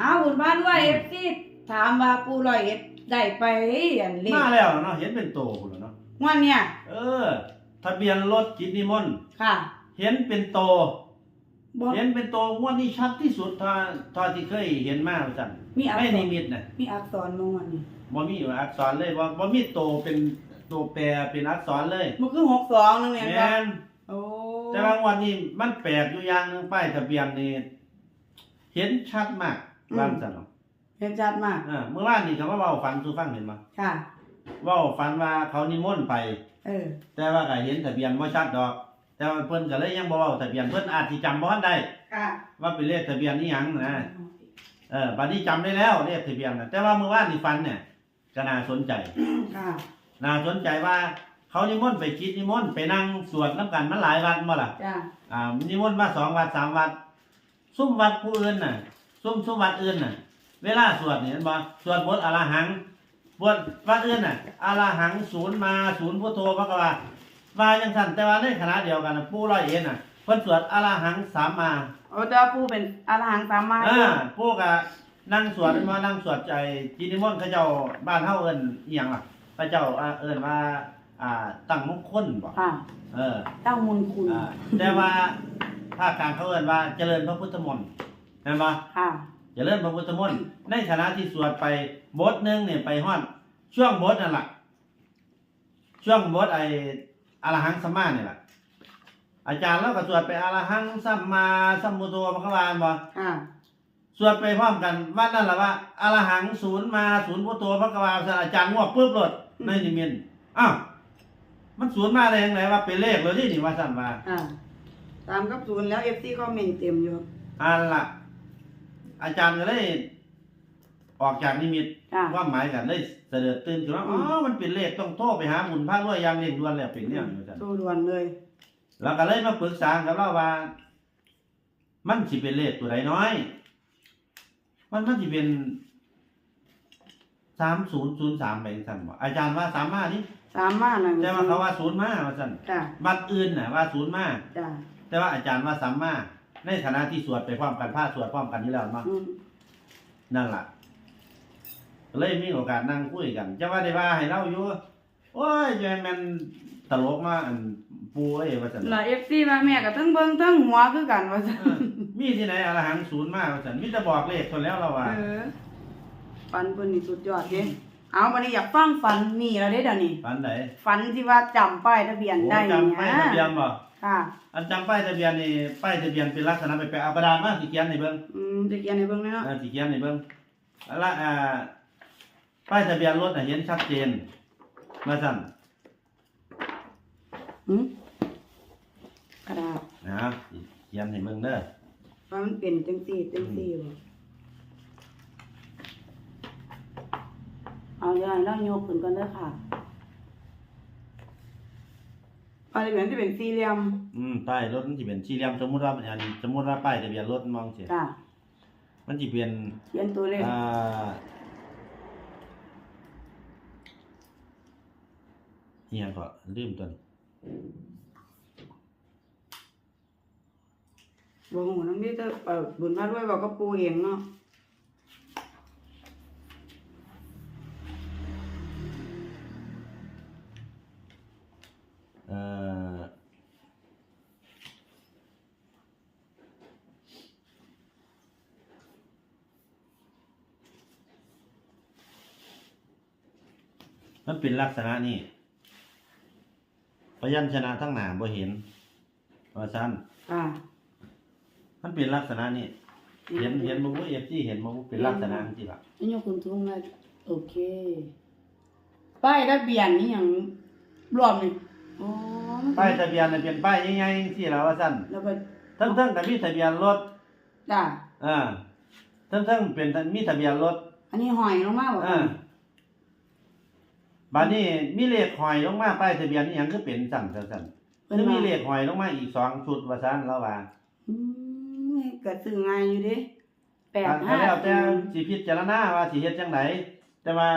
อ้าวบุญบ้านด้วยเอฟซีถามว่าปูร้อยเอ็ดได้ไปอันเลขมาแล้วเนาะเห็นเป็นโตพุ่นแล้วเนาะงวันเนี่ย เออ ทะเบียนรถกิจนิมนต์ค่ะเห็นเป็นโต บ่ เห็นเป็นโตงวดนี้ชัดที่สุดเท่าเท่าที่เคยเห็นมาว่าซั่นมีอักไม่ษนิรมิตน่ะมีอักษรลงวันนี้บ่มีอักษรเลยบ่บ่มีโตเป็นตัวแปรเป็นอักษรเลยมันคือหกสองนึงแม่นบ่แม่นโอ้แต่บางวันนี้มันแปลกอยู่อย่างหนึงป้ายทะเบียนนี่เห็นชัดมาก ว่าซั่นเนาะเห็นชัดมาก เออเมื่อวานนี่ก็มาเว้าฝันสู่ฟังเห็นบ่ค่ะ เว้าฝันว่าเขานิมนต์ไป เออ แต่ว่าก็เห็นทะเบียนบ่ชัดดอก แต่ว่าเพิ่นก็เลยยังบ่เว้าทะเบียนเพิ่นอาจสิจำบ่ทันได้ ค่ะว่าเป็นเลขทะเบียนนี่หยังนะ เออบัดนี้จำได้แล้วเลขทะเบียนน่ะแต่ว่าเมื่อวานนี่ฝันเนี่ยก็น่าสนใจ ค่ะน่าสนใจว่า เขานิมนต์ไปคิดนิมนต์ไปนั่งสวดน้ำกันมันหลายวันบ่ล่ะ จ้าอ่านิมนต์มาสองวัดสามวัดซุ่มวัดผู้อื่นน่ะ ซุ่มซุ่มวัดอื่นน่ะ เวลาสวดเนี่ยเห็นบ่สวดบทอรหังบทวัดอื่นน่ะอรหังศูนย์มาศูนย์พุทโธพระกวาว่าจังสั่นแต่ว่าในขณะเดียวกันน่ะปู่ร้อยเอ็ดน่ะเพิ่นสวดอรหังสามมาโอ้เจ้าปูเป็นอรหังตามมาอ่าปู่ก็นั่งสวดมานั่งสวดใจจินิมนต์เขาเจ้าบ้านเฮาเอิ้นอีหยังล่ะพระเจ้าอ่าเอิ้นว่า อ่าตั้งมงคลบ่ค่ะเออเจ้ามุนคุณ อ่าแต่ว่าภาคกลางเขาเอิ้นว่าเจริญพระพุทธมนต์ เห็นบ่ค่ะเจริญพระพุทธมนต์ในขณะที่สวดไปบทหนึงเนี่ยไปฮอดช่วงบทนั่นล่ะช่วงบทไอ้อรหังสัมมาเนี่ยล่ะอาจารย์เราก็สวดไปอรหังสัมมาสัมพุทโธพระควานบ่ค่ะสวดไปพร้อมกันว่านั่นล่ะว่าอรหังศูนย์มาศูนย์พุทโธพระควาอาจารย์งวกปุ๊บโลดในนิมิตอ้าวมันศูนย์มาได้ยังไงว่าเป็นเลขเลยที่นี่ว่าสั่นว่าอ่าตามกับศูนย์แล้วเอฟซีคอมเมนต์เต็มอยู่อันละ อาจารย์ก็เลย ออกจากนิมิตจ้าว่าหมายกันเลยเสด็จตื่นขึ้นมาอือ๋มอมันเป็นเลขต้องโทรไปหาบุญพระรวยอยางเร่งด่วนแล้วเป็นเนี่ยอาจารย์โตด่วนเลยแล้วก็เลยมาปรึกษากับเราว่า มันสิเป็นเลขตัวใดน้อย มันมันสิเป็นสามศูนย์ศูนย์สามไปสั่นบ่อาจารย์ว่าสามมานี่สามมาหนึ่งแต่ว่าเขาว่าศูนย์มาว่าสั่นจ้าวัดอื่นน่ะว่าศูนย์มา จ้าแต่ว่าอาจารย์ว่าสามมา ในฐานะที่สวดไปพร้อมกันพาสวดพร้อมกันนี่แล้วมั้งอืมนั่นล่ะเลยมีโอกาสนั่งคุยกันจะว่าได้ว่าให้เราอยู่โอ้ยจะแมันตลกมาอันปูเอ้ยว่าซั่นแล้วเอฟซีมาแม่ก็ทั้งเบิ่งทั้งหัวคือกันว่าซั่นเออมีที่ไหนอรหังศูนย์มาว่าซั่นมีแต่บอกเลขคนแล้วเราว่า เออฝันเพิ่นนี่สุดยอดเด้เอาบัดนี้อยากฟังฝันนี่แล้วเด้เดี๋ยวนี้ ฝันไหนฝันที่ว่าจำป้ายทะเบียนโอ้ได้จำป้ายทะเบียนบ่ ค่ะอันจำป้ายทะเบียนนี่ป้ายทะเบียนเป็นลักษณะไปแปลเอากระดาษมาสิเขียนให้เบิ่งอืมจะเขียนให้เบิ่งเลยเนาะเออสิเขียนให้เบิ่งละอ่าป้ายทะเบียนรถน่ะเห็นชัดเจนว่าซั่นหืมกระดาษนะสิเขียนให้เบิ่งเด้อว่ามันเป็นจังซี่จังซี่บ่เอาเดี๋ยวให้เรายกขึ้นก่อนเด้อค่ะป้ายทะเบียนที่เป็นสี่เหลี่ยมอืมป้ายรถมันสิเป็นสี่เหลี่ยมสมมุติว่าอันสมมุติว่าป้ายทะเบียนรถมองสิจ้ะมันสิเป็นเขียนตัวเลขอ่าเฮียก็ลืมตัวนี้บ่ฮู้นำนี่เด้อเอ่อบุญพาด้วยบอกกับปู่เองเนาะ เอ่อ มันเป็นลักษณะนี้พยัญชนะทั้งหน้าบ่เห็นว่าซั่นค่ะมันเป็นลักษณะนี้เห็นเห็นบ่บ่ FG เห็นบ่บ่เป็นลักษณะจังซี่ล่ะอันนี้คุณทุงเลยโอเคป้ายทะเบียนนี่หยังรวมนี่อ๋อมันป้ายทะเบียนน่ะเป็นป้ายใหญ่ๆจังซี่ล่ะว่าซั่นแล้วก็ทั้งๆก็มีทะเบียนรถจ้ะอ่าทั้งๆเป็นมีทะเบียนรถอันนี้หอยลงมาบ่อ่า บัดนี้มีเลขหอยลงมาป้ายทะเบียนอีหยังคือเป็นสั่นสั่นๆคือมีเลขหอยลงมาอีกสองชุดว่าซั่นแล้วว่าอืมก็ซื้อง่ายอยู่เด้แปดอันห้าแล้วแต่สิพิจารณาว่าสิเฮ็ดจังไดแต่ว่า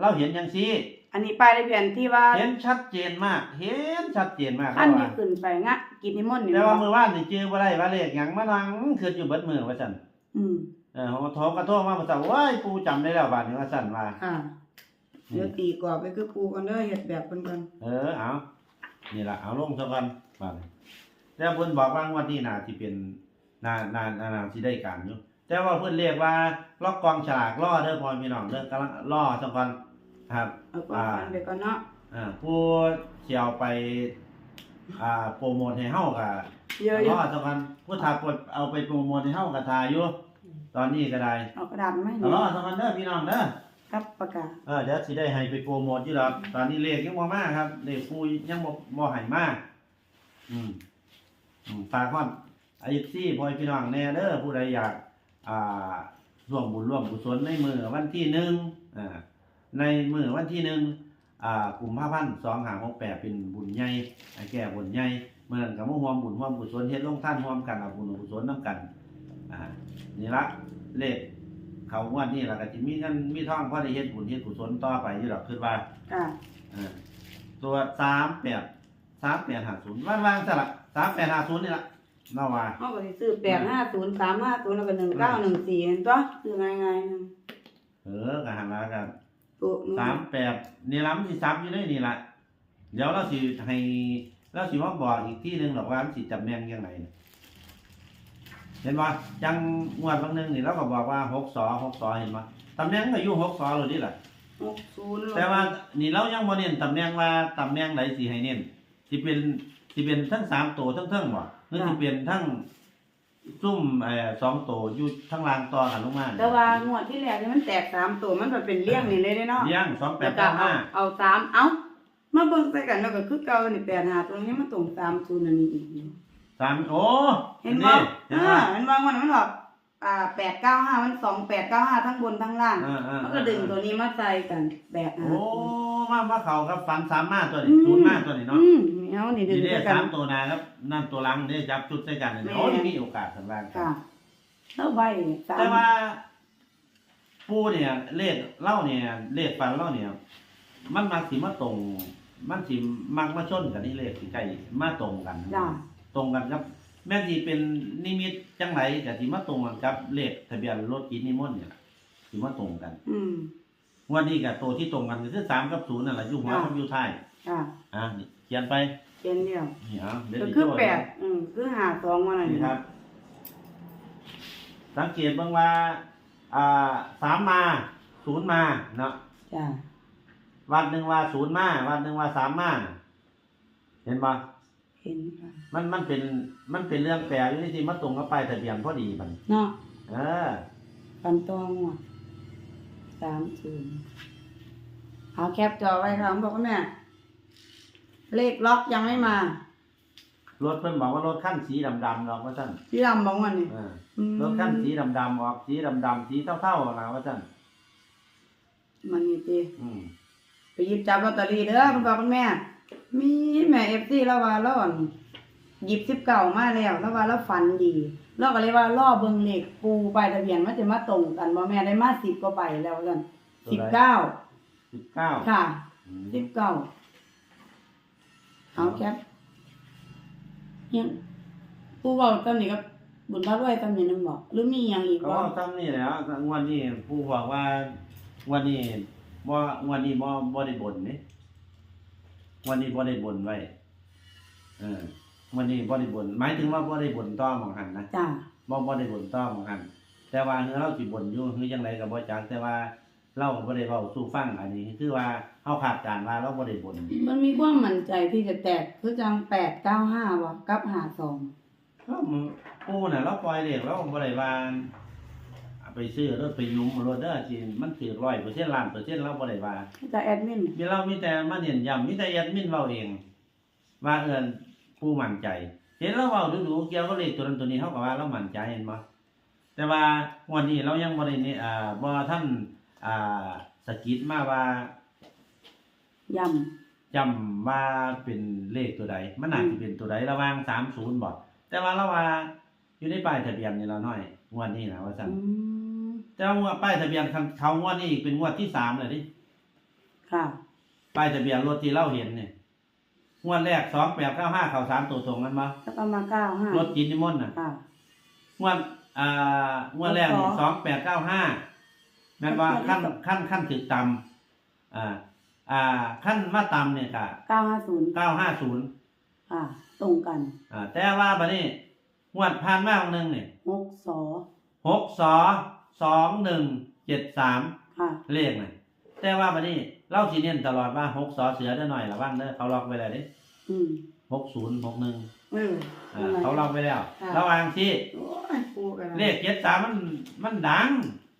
เราเห็นจังซี่อันนี้ป้ายทะเบียนที่ว่า เห็นชัดเจนมาก เห็นชัดเจนมากอันแล้วนี้ว่าขึ้นไปงะกินนิมนต์นี่แต่ว่าบ่มื้อวานนี่จื้อบ่ได้ว่าเลขหยังมานั่งคืออยู่เบิดมื้อว่าซั่นอืมเออเขาโทรก็โทรมาบอกว่าปูจำได้แล้วบาดนี้ว่าสั่นว่าค่ะ เดี๋ยวตีกรอบไปคือปูกันเด้อเฮ็ดแบบเพิ่นก่อนเออเอานี่ล่ะเอาลงซะก่อนบาดนี้แต่เพิ่นบอกว่างวดนี้น่าสิเป็นน่าน่าน่าน่าสิได้การอยู่แต่ว่าเพิ่นเรียกว่าล็อกกองฉลากล่อเด้อพ่อพี่น้องเด้อกำลังล่อซะก่อนครับเอาความฝันไปก่อนเนาะอ่าผู้เที่ยวไปอ่าโปรโมทให้เฮาก็เยอะรอซะก่อนผู้ถ้าปลดเอาไปโปรโมทให้เฮาก็ทาอยู่ตอนนี้ก็ได้ๆเอากระดาษมาให้หรน่ออยซะก่อนเด้อพี่น้องเด้อ ครับประกาศเออเดี๋ยวสิได้ให้ไปโปรโมทอยู่ดอกตอนนี้เลขยังบ่มาครับเลขผู้ยังบ่บ่ให้มาอืมอืมฝากความไอ้ซี่พ่อพี่น้องแน่เด้อผู้ใดอยากอ่าร่วมบุญร่วมกุศลในมื้อวันที่หนึ่งอ่าในมื้อวันที่หนึ่งอ่ากุมภาพันธ์2568เป็นบุญใหญ่อ่าแก่บุญใหญ่เมื่อนั้นก็มาร่วมบุญร่วมกุศลเฮ็ดลงท่านร่วมกันเอาบุญเอากุศลนํกันอ่านี่ละเลข เขางวดนี้ล่ะก็สิมีเงินมีทองพอได้เฮ็ดบุญเฮ็ดกุศลต่อไปอยู่ดอกคิดว่าค่ะเออตัว38 3850วันวางซะละ3850นี่ล่ะเนาะว่าเฮาก็สิซื้อ850 350แล้วก็1914เห็นตัวซื้อง่ายๆนึงเออก็หันละกันตัวนู้น38นี่ล่ะมันสิซับอยู่ในนี่ล่ะเดี๋ยวเราสิให้เราสิมาบอกอีกที่หนึงดอกว่ามันสิจำแนงจังได เห็นบ่จังงวดบางหนึงนี่เราก็บอกว่า62 62เห็นบ่ตำแหน่งก็อยู่62แล้วนี่ล่ะ60แต่ว่านี่เรายังบ่เน้นตำแหน่งว่าตำแหน่งใดสิให้เน้นสิเป็นสิเป็นทั้งสามตัวทั้งเทิงบ่หรือสิเป็นทั้งซุ่มเอ่อสองตัวอยู่ทั้งล่างต่อกันลงมาแต่ว่างวดที่แล้วนี่มันแตกสามตัวมันก็เป็นเลี้ยงนี่เลยเด้เนาะเลี้ยงสองแปแล้ดวก็เก้าเอาห้าเอาสามเอ้ามาเบิ่งใส่กันแล้วก็คือเก่านี่8 5ตรงนี้มันตรงตามศูนย์อันนี้อีกอยู่ สามโอ้เห็นบ่เห็นอ่าบ่เห็นบ่มันมันบอกอ่า895มัน2895ทั้งบนทั้งล่างเออเออมันก็ดึงตัวนี้มาใส่กันแบกหาโอ้มามาเข้ากับฟันสามมาตัวนี้ศูนย์มาตัวนี้เนาะอืมเอานี่ดึงนี่เด้ใส่กัสานมตัวหนาครับนั่นตัวหลังเด้จับจุดใส่กันนี่โอ้ยมีโอกาสสันล่างค่ะแล้วใบนี่สามแต่ว่าปูเนี่ยเลขเล่าเนี่ยเลขฟันเล่าเนี่ย มันมักสิมาตรง มันสิมักมาชนกันนี่เลขสิใกล้มาตรงกันจ้า ตรงกันครับ แม้ที่เป็นนิมิตจังไรก็สิมาตรงกันครับเลขทะเบียนรถกินนิมนต์เนี่ยสิมาตรงกันอืม งวันนี้กับตัวที่ตรงกันก็คือสามกับศูนย์นั่นแหละอยู่หัวค่ะกับอยู่ท้ายค่ะอะนี่เขียนไปเป็นเดียวนี่เอาเดี๋ยวก็สิคือโชว์แปดอืมคือหาสองมาหน่อยนี่ครับ สังเกตเบ้างว่าอ่าสามมาศูนย์มาเนาะ จ้าวันหนึ่งว่าศูนย์มาวันหนึ่งว่าสามมาเห็นปะ เห็นค่ะมันมันเป็นมันเป็นเรื่องแปลกอยู่ที่มาตรงกับป้ายทะเบียนพอดีมันเนาะเออปันตองว่ะสามศูนย์เอาแคปจอไว้ครับบอกว่าแม่เลขล็อกยังไม่มารถเพิ่นบอกว่ารถขั้นสีดำๆหรอกว่าซั่นพี่ดำบอกว่านี่เอออืมรถขั้นสีดำๆออกสีดำๆสีเท่าๆนะว่าซั่นมันนี่ตีอืมไปหยิบจับลอตเตอรี่เด้อคุณพ่อคุณแม่ มีแม่เอฟซีแล้วว่าเราอั่นหยิบสิบเก่ามาแล้วแล้วว่าเราฝันดีเราก็เลยว่าล่อเบิ่งเลขปูใบทะเบียนมันจะมาตรงกันบ่แม่ได้มาสิบกว่าใบแล้วกันสิบเก้าสิบเก้าค่ะอืมสิบเก้าเอาแคปยังปูเว้าตอนนี้ก็บุญพระรวยตอนนี้นึงบอกหรือมีหยังอีกก็บ่ทำนี่แหล้วงวดนี้ผู้บอกว่างวันนี้บ่งวันนี้บ่บ่ได้บ่นนี่ง วันนี้บ่ได้บ่นไว้ เอองวันนี้บ่ได้บ่นหมายถึงว่าบ่ได้บ่นต่อหมองหันนะจ้าบ่บ่ได้บ่นต่อหมองหัน แต่ว่าเฮือเราสิบ่นอยู่คือจังไดก็บ่จักแต่ว่าเราก็บ่ได้เว้าสู่ฟังอันนี้ คือว่าเฮาคาดการณ์ว่าเราบ่ได้บ่นมันมีความมั่นใจที่จะแตกคือจังแปดเก้าห้าบ่กับหาสองก็ปูน่ะเราปล่อยเลขเราบ่ได้ว่าเอา ไปซื้อรถไปยุมรถเด้อสิมันถือ100%ล้านเปอร์เซ็นต์เราบ่ได้ว่าจะแอดมิน มีเรามีแต่มาเน้นย้ำมีแต่แอดมินเว้าเอง ว่าเอิ้นผู้มั่นใจ เห็นเราเว้าดูๆเกี่ยวกับเลขตัวนั้นตัวนี้เฮาก็ว่าเรามั่นใจเห็นบ่แต่ว่างวันนี้เรายังบ่ได้นี่อ่าบ่ท่านอ่าสะกิดมาว่าย่จำว่าเป็นเลขตัวใด มันน่าสิเป็นตัวใดระหว่าง30บ่แต่ว่าเราว่าอยู่ในป้ายทะเบียนนี่เราน้อยงวดนี้นะว่าำซั่นอื มแต่ว่างวดป้ายทะเบียนคันเขางวดนี้อีกเป็นงวดที่สามเลยดิค่ะ ป้ายทะเบียนรถที่เราเห็นเนี่ยงวดแรกสองแปดเก้าห้าเขาสามตัวตรงนั้นมาแล้วก็มาเก้าห้ารถจินนิมนต์น่ะค่ะ งวดอ่างวดแรกสองแปดเก้าห้าแม่นว่าขั้นขั้นขั้นถือต่ำอ่า อ่า ขั้นมาต่ำเนี่ยก็เก้าห้าศูนย์เก้าห้าศูนย์ค่ะ ตรงกัน อ่า แต่ว่าบัดนี้งวดผ่านมาวันหนึ่งเนี่ยหกสอหกสอ สองหนึ่งเจ็ดสามค่ะ เลขน่ะแต่ว่าบัดนี้เล่าสีเนียนตลอดว่าหกสอเสือได้หน่อยละว่างเด้อเขาล็อกไว้แล้วเด้อืมหกศูนย์หกหนึ่งเอออ่าเขาล็อกไว้แล้วค่ะระหว่างที่ โอ้ยปูกันนะเลขเจ็ดสามมันมันดัง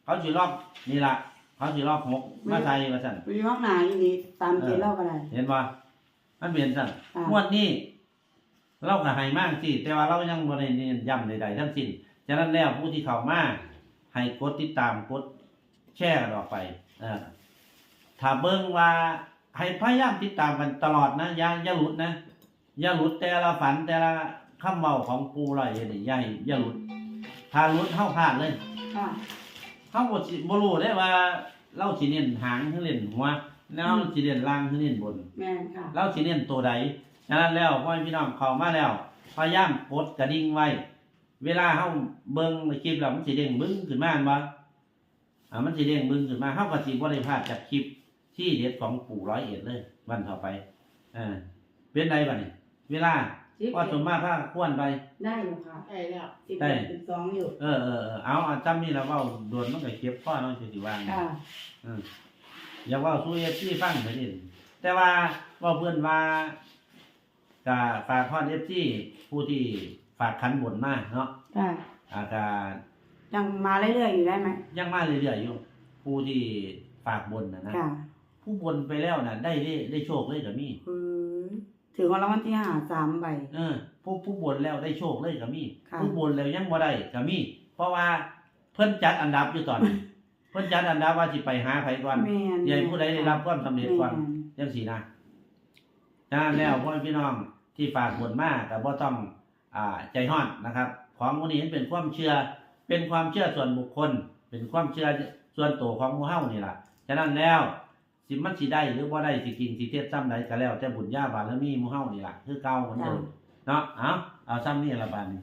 เขาสิล็อกนี่ละเขาสิล็อกหกมาใส่มาสั่นวิวักหนาอีนี้ตามเจเล่าก็ได้เห็นบ่มันเปลี่ยนสั่นค่ะงวดนี้เราก็ให้มากสิแต่ว่าเรายังบ่ได้เน้นย้ำใดๆทั้งสิ้นฉะนั้นแล้วผู้ที่เข้ามา ให้กดติดตามกดแชร์กันออกไป เออถ้าเบิ่งว่าให้พยายามติดตามกันตลอดนะอย่าอย่าหลุดนะอย่าหลุดแต่ละฝันแต่ละคำเว้าของปูร้อยเอ็ดนี่อย่าให้อย่าหลุด ถ้าหลุดเฮาพลาดเลยค่ะเฮาบ่สิบ่รู้ได้ว่าเราสิเน้นหางหรือเน้นหัวแล้วเราสิเน้นล่างหรือเน้นบนแม่นค่ะเราสิเน้นตัวใดฉะนั้นแล้วพ่อแม่พี่น้องเข้ามาแล้วพยายามกดกระดิ่งไว้ เวลาเฮาเบิ่งคลิปแล้วมันสิเด้งบึ้งขึ้นมาอันบ่อ่ามันสิเด้งบึ้งขึ้นมาเฮาก็สิบ่ได้พลาดจากคลิปที่เด็ดของปู่ร้อยเอ็ดเลย วันต่อไปอ่าเป็นไดบัดนี้เวลาพอสมมาพาควรไป ได้อยู่ค่ะใช่แล้วสิบได้เอ็ดสิบสองอยู่ เออเออเออเอาเอาจำนี่แล้วเว้าโดนมันก็เก็บข้อเนาะสิสิวางค่ะอืมอย่าเว่าสู้เอฟซีฟังไปนี่แต่ว่าเว่าเพื่อนว่าก็ฝากข้อเอฟซีผู้ที่ ฝากขันบนมาเนาะค่ะอาจารยังมาเรื่อยๆอยู่ได้ไหมยังมาเรื่อยๆอยู่ผู้ที่ฝากบนนะนะค่ะผู้บนไปแล้วนะได้ได้ได้โชคเลยกับมีอือถือของรางวัลที่ห้าสามใบ เออ ผู้ผู้บนแล้วได้โชคเลยกับมีค่ะ ผู้บนแล้วยังบ่ได้กับมีเพราะว่าเพิ่นจัดอันดับอยู่ตอนนี้ เพิ่นจัดอันดับว่าสิไปหาไผก่อนแม่นใหญ่ผู้ใดได้รับความสำเร็จก่อน แม่จังสีนะฉะนั้นแล้วพ่อแม่พี่น้องที่ฝากบนมากแต่บ่ต้อง อ่าใจห้อนนะครับ ของพวกนี้มันเป็นความเชื่อ เป็นความเชื่อส่วนบุคคล เป็นความเชื่อส่วนตัวของหมู่เฮานี่ล่ะฉะนั้นแล้วสิมันสิได้หรือบ่ได้สิกินสิเทศซ้ำใดก็แล้ว แต่บุญญาบารมีหมู่เฮานี่ล่ะคือเก่าเหมือนเดิมเนาะเอาเอาซ้ำนี่ละบาดนี้